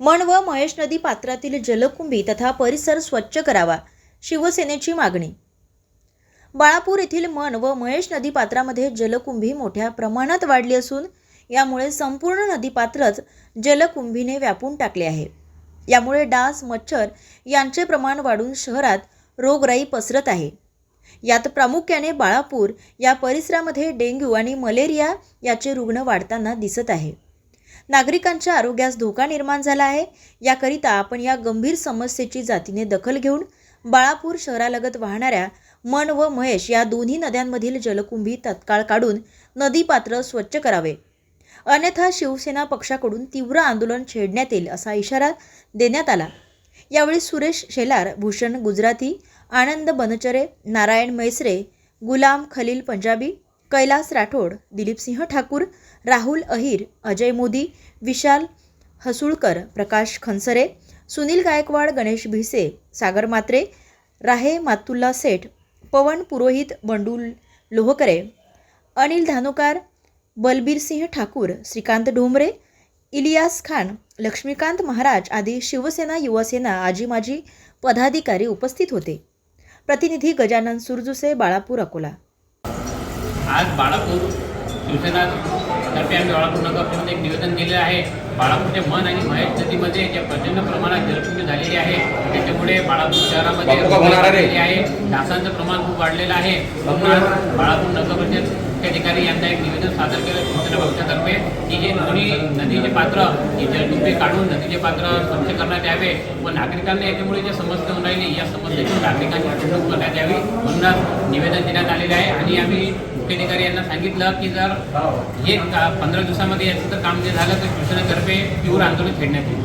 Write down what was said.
मन व महेश नदी पात्रातील जलकुंभी तथा परिसर स्वच्छ करावा शिवसेनेची मागणी. बाळापूर येथील मन व महेश नदी पात्रामध्ये जलकुंभी मोठ्या प्रमाणात वाढली असून यामुळे संपूर्ण नदीपात्रच जलकुंभीने व्यापून टाकले आहे. यामुळे डास मच्छर यांचे प्रमाण वाढून शहरात रोगराई पसरत आहे. यात प्रामुख्याने बाळापूर या परिसरामध्ये डेंग्यू आणि मलेरिया याचे रुग्ण वाढताना दिसत आहे. नागरिकांच्या आरोग्यास धोका निर्माण झाला आहे. याकरिता आपण या गंभीर समस्येची जातीने दखल घेऊन बाळापूर शहरालगत वाहणाऱ्या मन व महेश या दोन्ही नद्यांमधील जलकुंभी तत्काळ काढून नदीपात्र स्वच्छ करावे. अन्यथा शिवसेना पक्षाकडून तीव्र आंदोलन छेडण्यात येईल असा इशारा देण्यात आला. यावेळी सुरेश शेलार भूषण गुजराती आनंद बनचरे नारायण मैसरे गुलाम खलील पंजाबी कैलास राठोड दिलीपसिंह ठाकूर राहुल अहिर अजय मोदी विशाल हसुळकर प्रकाश खनसरे सुनील गायकवाड गणेश भिसे सागर मात्रे राहे मातुल्ला सेठ पवन पुरोहित बंडू लोहकरे अनिल धानोकार बलबीरसिंह ठाकूर श्रीकांत ढोंबरे इलियास खान लक्ष्मीकांत महाराज आदी शिवसेना युवासेना आजी माजी पदाधिकारी उपस्थित होते. प्रतिनिधी गजानन सुरजुसे बाळापूर अकोला. आज बाळापूर शिवसेना तर्फे आम्ही बाळापूर नगरमध्ये एक निवेदन दिलेलं आहे. बाळापूरचे मन आणि महेश नदीमध्ये जे प्रचंड प्रमाणात जलकुंभी झालेली आहे त्याच्यामुळे बाळापूर शहरामध्ये आहे? डासांचं प्रमाण खूप वाढलेलं आहे. म्हणून आज बाळापूर नगर परिषद अधिकारी यांना एक निवेदन सादर केलं. शिवसेना पक्षातर्फे की हे दोन्ही नदीचे पात्र हे जलकुंभी काढून नदीचे पात्र स्वच्छ करण्यात यावे व नागरिकांना याच्यामुळे जे समस्या होऊन राहिली या समस्येतून नागरिकांची फसवणूक करण्यात यावी म्हणून निवेदन देण्यात आलेले आहे. आणि आम्ही मुख्याधिकारी यांना सांगितलं की जर हे का पंधरा दिवसामध्ये याचं जर काम जे झालं तर शिवसेनेतर्फे तीव्र आंदोलन छेडण्यात येईल.